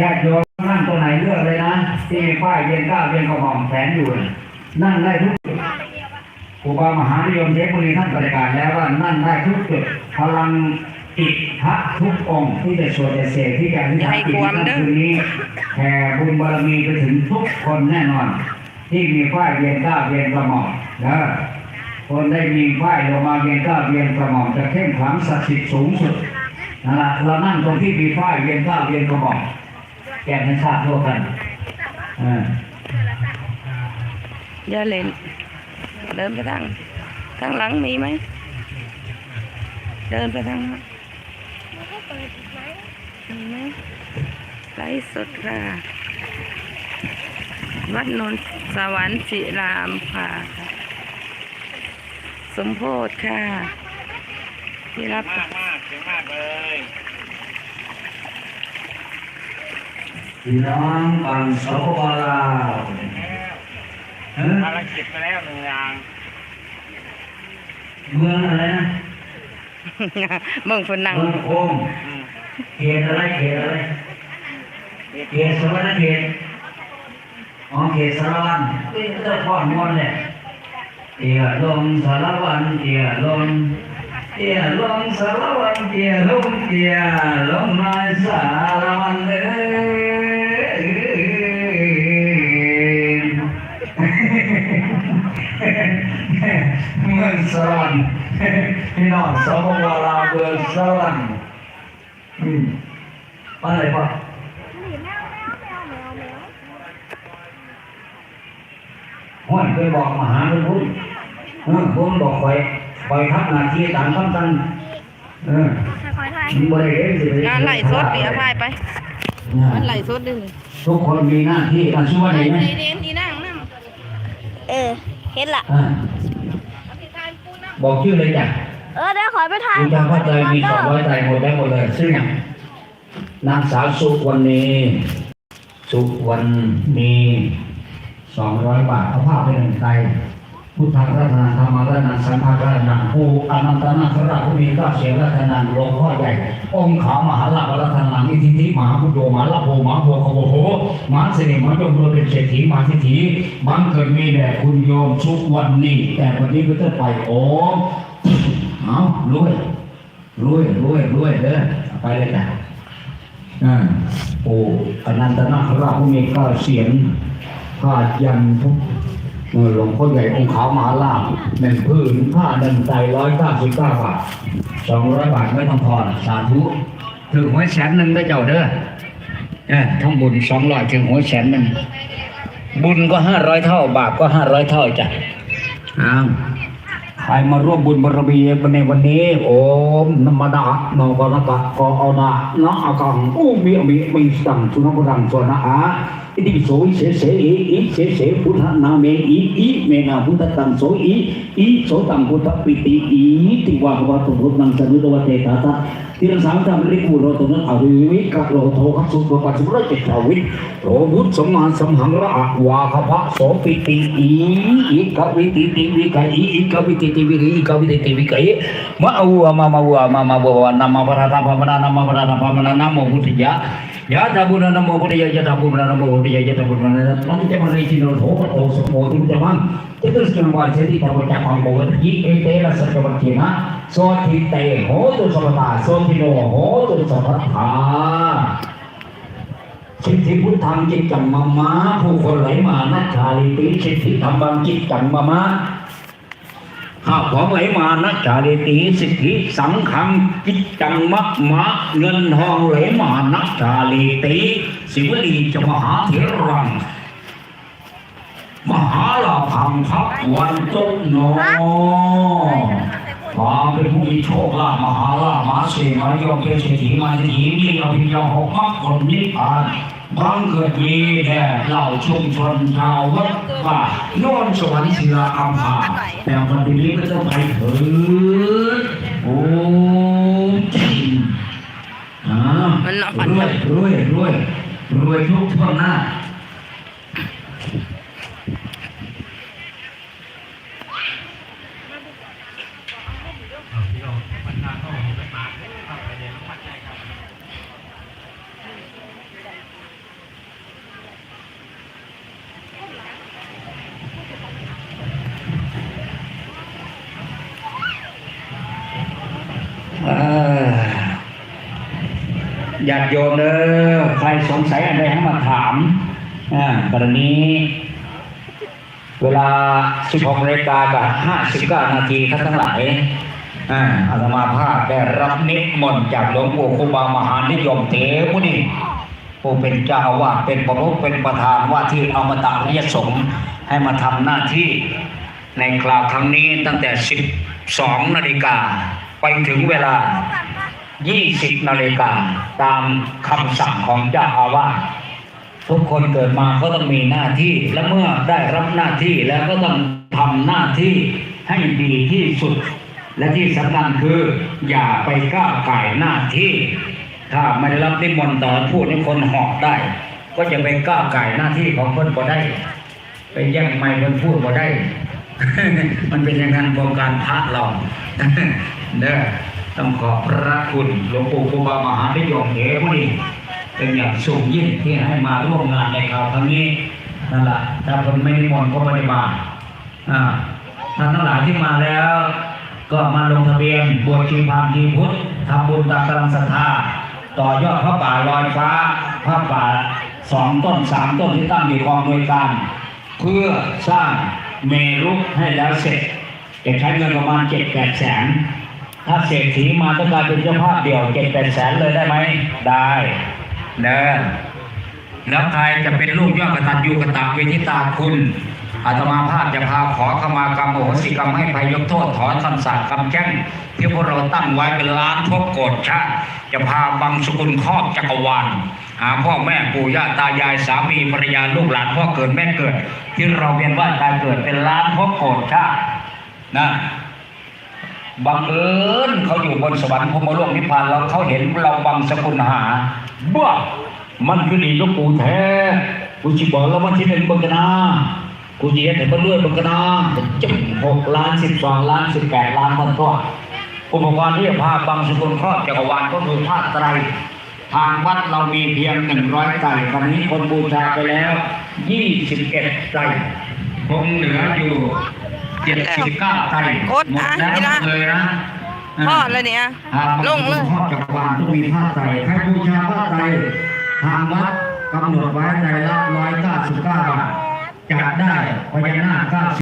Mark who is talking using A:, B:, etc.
A: ญาติโยมนั่งตัวไหนเลือกเลยนะที่มีป้ายเวียนก้าวเวียนกระหม่อมแขวนอยู่น่ะนั่งได้ทุกจุดครูบามหานิยมเทคบุรีท่านประกาศแล้วว่านั่งได้ทุกจุดพลังจิตพระทุกองค์ที่จะสวดจะเสกที่จะอธิษฐานจิตในค่ำคืนนี้แผ่บุญบารมีไปถึงทุกคนแน่นอน ที่มีป้ายเวียนก้าวเวียนกระหม่อมนะคนได้มีป้ายลงมาเวียนก้าวเวียนกระหม่อมจะเข้มขลังศักดิ์สิทธิ์สูงสุดนั่นแหละเรานั่งตรงที่มีป้ายเวียนก้าวเวียนกระหม่อม แก่ให้ทราบทั่วกันอ่า
B: อย่าเล่นเดินไปทางทางหลังมีไหม เดินไปทางนั้นมีไหมไลฟ์สดค่ะ วัดนนท์สวรรค์ศิรามค่ะ สมโพธค่ะที่รับ
C: มากมากเสียงมากเลย
A: พี่น้องฝั่งสปปลาวเอ้อ
C: ภารกิจไปแล้วหนึ่งอย่าง
A: เมืองอะไรนะ
B: เมืองฝนัง
A: เมืองโคง
C: อืม
A: เขตอะไรเขตอะไรเขตสวัสดิ์เขตอ๋อเขตสารวันเอ้ยเจ้าพ่อมวนเลยเตี่ยลงสารวันเตี่ยลงเตี่ยลงสารวันเตี่ยลงเตี่ยลงน้อยสารวันเอ้ย สวรรค์พี่น้องสปปลาวเมืองสวรรค์อืมอะไรพ่อห้วนเคยบอกมหาเป็นพุ่นเออพุ่นบอกคอยคอยทับหนาทีตามคำสั่งเออมึงบ่ได้เห็นสิป
B: งานไหลฟ์สดเดี๋ยวพายไป
A: อ่างา
B: นไหลฟ์สดดิ
A: ทุกคนมีหน้าที่การช่วยไหนไหม
B: เรียนอีนั่งนั่ง
D: เออเห็นละ
A: อ่า บอกชื่อเลยจ้ะ
D: เออได้ขอไปถ่าย
A: คุณจำพระใจมีสองร้อยใจหมดได้หมดเลยซึ่งอย่างนางสาวสุวรรณีสุวรรณีสองร้อยบาทเอาภาพไปหนึ่งใจ พุทธรัตนาธรรมรัตนาสังฆรัตนาภูอนันตนาคราชผู้มีก้าเสียรัตนาหลวงพ่อใหญ่ องค์ขามหาลาภรัตนาอิทธิธิมหาพุทโธมหาลาโภมหาโพคโวโหมหาเสน่ห์มหาจงรเป็นเศรษฐีมหาทิฏฐิบังเกิดมีแด่คุณโยมสุกวรรณีแต่วันนี้ก็จะไปโอ้เอารวยรวยรวยรวยเด้อไปเลยจ้ะอ่าโอ้อนันตนาคราชผู้มีเก้าเสียงผ้ายันทุก หลวงพ่อใหญ่องค์ขาวมหาลาภแม่นพื้นผ้าดันใจร้อยเก้าสิบเก้าบาทสองร้อยบาทไม่ต้องพอนสาธุถึงหัวแสนหนึ่งได้เจ้าเด้อเออทั้งบุญสองร้อยถึงหัวแสนหนึ่งบุญก็ห้าร้อยเท่า บาปก็ห้าร้อยเท่าจ้ะอ้าวใครมาร่วมบุญบารมีในวันนี้ โอมนมดาโนกรกะกอเอานานะอากังอุมีอมิมิสังสุนบุรังสวนะอาอิติปิโสอิเสเสอิอิเสเสพุทธนาเมอิอิเมนาพุทธตังโสอิอิโสตังพุทธปิติอิติวะภวตุพุทธังสนุตวะเตตาตะติรสังธรรมริกุโรตนะอริวิกะโลโทคัสสุปปัสสุระเจตาวิโรบุตสมมาสัมหังระ อะวาคภะโสปิติอิอิกะวิติติวิกะอิอิกะวิติติวิริอิกะวิติติวิกะอิมะอูอะมะมะอูอะมะมบูอะนะมะพะระตะภะมะนะนะมะพะระตะภะมะนะนะโมพุทธิยะยะตะบุนะนโมพุทธิยะยะตะบุนะนะโมพุทธิยะยะตะบุนะนะนะจะมาเจิโนโหปะโตสุโมติจะมัง Terus kemudian jadi tahu cakap bahwa i ete la sekarang kina so tite ho tu sabata so tino ho tu sabata สิทธิพุทธังจิตจังมมาผู้คนไหลมานักชาลิติสิทธิธรรมังจิตจังมมา ข้าของไหลมานักชาลิติสิทธิสังขังจิตจังมะมะเงินทองไหลมานักชาลิติสิวลีจะมหาเถรังมหาลาภังพักวันจงโนความเป็นผู้มีโชคลาภมหาลาภมหาเสมายอมเป็นเศรษฐีมาเศรษฐีมีอภิญญาหกมรรคผลนิพพาน บังเกิดมีแด่เหล่าชุมชนชาววัดป่าโนนสวรรค์ศิลาอัมพาแต่วันนี้ก็ต้องไปเถิดโอ้จิงอ่ารวยรวยรวยรวยทุกทั่วหน้า
C: เญา
A: ติโยมเนอใครสงสัยอะไรให้มาถามอ่ากรณีเวลา 16นาฬิกากับ59นาทีท่านทั้งหลายอ่าอาตมาภาพได้รับนิมนต์จากหลวงปู่ครูบามหานิยมเถมุนีผู้เป็นเจ้าอาวาเป็นประมุขเป็นประธานว่าที่อมตะริยสงฆ์ให้มาทำหน้าที่ในคราวครั้งนี้ตั้งแต่ 12นาฬิกา ไปถึงเวลา 20 นาฬิกาตามคำสั่งของเจ้าอาวาสทุกคนเกิดมาก็ต้องมีหน้าที่ และเมื่อได้รับหน้าที่แล้วก็ต้องทำหน้าที่ให้ดีที่สุด และที่สำคัญคือ อย่าไปก้าวไก่หน้าที่ ถ้าไม่ได้รับนิมนต์ต่อพูดให้คนหอกได้ ก็จะไปก้าวไก่หน้าที่ของคนก็ได้ ไปแย่งไม้คนพูดบ่ได้ มันเป็นอย่างนั้นโครงการพระเราเด้อต้องขอบพระคุณหลวงปู่ครูบามหานิยมเอ๋พอดีเป็นอย่างสูงยิ่งที่ให้มาร่วมงานในคราวครั้งนี้นั่นแหละถ้าคนไม่นิมนต์ก็ไม่ได้มาอ่าท่านทั้งหลายที่มาแล้ว ก็มาลงทะเบียนบวชชีพามชีพุทธทำบุญตามกำลังศรัทธาต่อยอดพระป่าลอยฟ้าพระป่าสองต้นสามต้นที่ตั้งอยู่กองโดยการเพื่อสร้าง เมรุให้แล้วเสร็จจะใช้เงินประมาณเจ็ดแปดแสนถ้าเศรษฐีมาต้องการเป็นเจ้าภาพเดียวเจ็ดแปดแสนเลยได้ไหมได้เด้อแล้วใครจะเป็นลูกยอดกตัญญูกตเวทิตาคุณอาตมาภาพจะพาขอขมากรรมโอโหสิกรรมให้ภัยยกโทษถอนคำสาปคำแช่งที่พวกเราตั้งไว้เป็นล้านภพโกรธชาติจะพาบังสกุลครอบจักรวาล หาพ่อแม่ปู่ย่าตายายสามีภรรยาลูกหลานพ่อเกิดแม่เกิด ที่เราเวียนว่ายตายเกิดเป็นล้านภพโกรธชาตินะบังเอิญเขาอยู่บนสวรรค์พรหมโลกนิพพานแล้วเขาเห็นเราบังสกุลหาบ้ามันคือดีลูกปู่แท้กูจิบอกแล้ววันที่หนึ่งบังกนากูจะเห็นแต่บ้านเลื่อนบังกนาจุดหกล้านสิบสองล้านสิบแปดล้านคนตัวอุปกรณ์ที่จะพาบังสกุลครอบจักรวาลก็คือผ้าไตร ทางวัดเรามีเพียงหนึ่งร้อยไตรตอนนี้คนบูชาไปแล้วยี่สิบเอ็ดไตรคงเหลืออยู่เจ็ดสิบเก้าไตร
B: กด
A: หมด
B: อะ
A: แล้ว
B: นี่นะ
A: เลยนะ
B: ทอดเลยเนี่ยลงเลย
A: ทอดจักรวาลต้องมีผ้าไตรใครบูชาผ้าไตรทางวัดกำหนดไว้ใจละร้อยเก้าสิบเก้าบาทจัดได้พญานาคเก้า